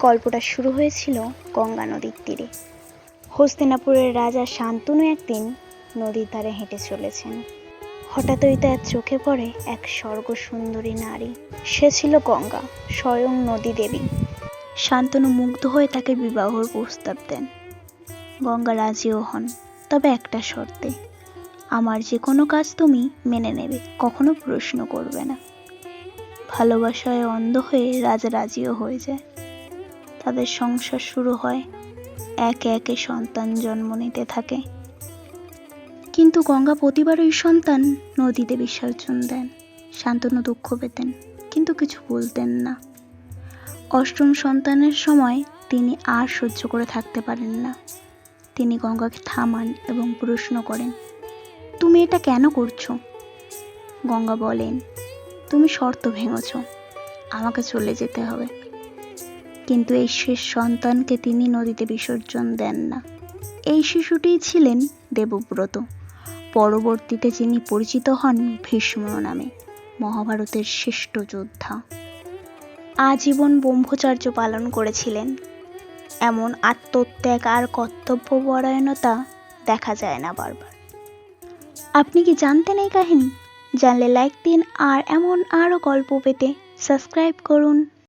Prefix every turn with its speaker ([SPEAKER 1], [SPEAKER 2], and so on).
[SPEAKER 1] গল্পটা শুরু হয়েছিল গঙ্গা নদীর তীরে। হস্তিনাপুরের রাজা শান্তনু একদিন নদীর ধারে হেঁটে চলেছেন। হঠাৎই তার চোখে পড়ে এক স্বর্গ সুন্দরী নারী। সে ছিল গঙ্গা, স্বয়ং নদী দেবী। শান্তনু মুগ্ধ হয়ে তাকে বিবাহর প্রস্তাব দেন। গঙ্গা রাজিও হন। তবে একটা শর্তে, আমার যে কোনো কাজ তুমি মেনে নেবে, কখনো প্রশ্ন করবে না। ভালোবাসায় অন্ধ হয়ে রাজা রাজিও হয়ে যায়। তাদের সংসার শুরু হয়। একে একে সন্তান জন্ম নিতে থাকে। কিন্তু গঙ্গা প্রতিবারই সন্তান নদীতে বিসর্জন দেন শান্তনু দুঃখ পেতেন, কিন্তু কিছু বলতেন না। অষ্টম সন্তানের সময় তিনি আর সহ্য করে থাকতে পারেন না। তিনি গঙ্গাকে থামান এবং প্রশ্ন করেন, তুমি এটা কেন করছ? গঙ্গা বলেন, তুমি শর্ত ভেঙেছ, আমাকে চলে যেতে হবে। কিন্তু এই শেষ সন্তানকে তিনি নদীতে বিসর্জন দেন না। এই শিশুটিই ছিলেন দেবব্রত। পরবর্তীতে যিনি পরিচিত হন ভীষ্ম নামে, মহাভারতের শ্রেষ্ঠ যোদ্ধা। আজীবন ব্রহ্মচর্য পালন করেছিলেন। এমন আত্মত্যাগ আর কর্তব্যপরায়ণতা দেখা যায় না বারবার। আপনি কি জানতেন এই কাহিনী? জানলে লাইক দিন আর এমন আরও গল্প পেতে সাবস্ক্রাইব করুন।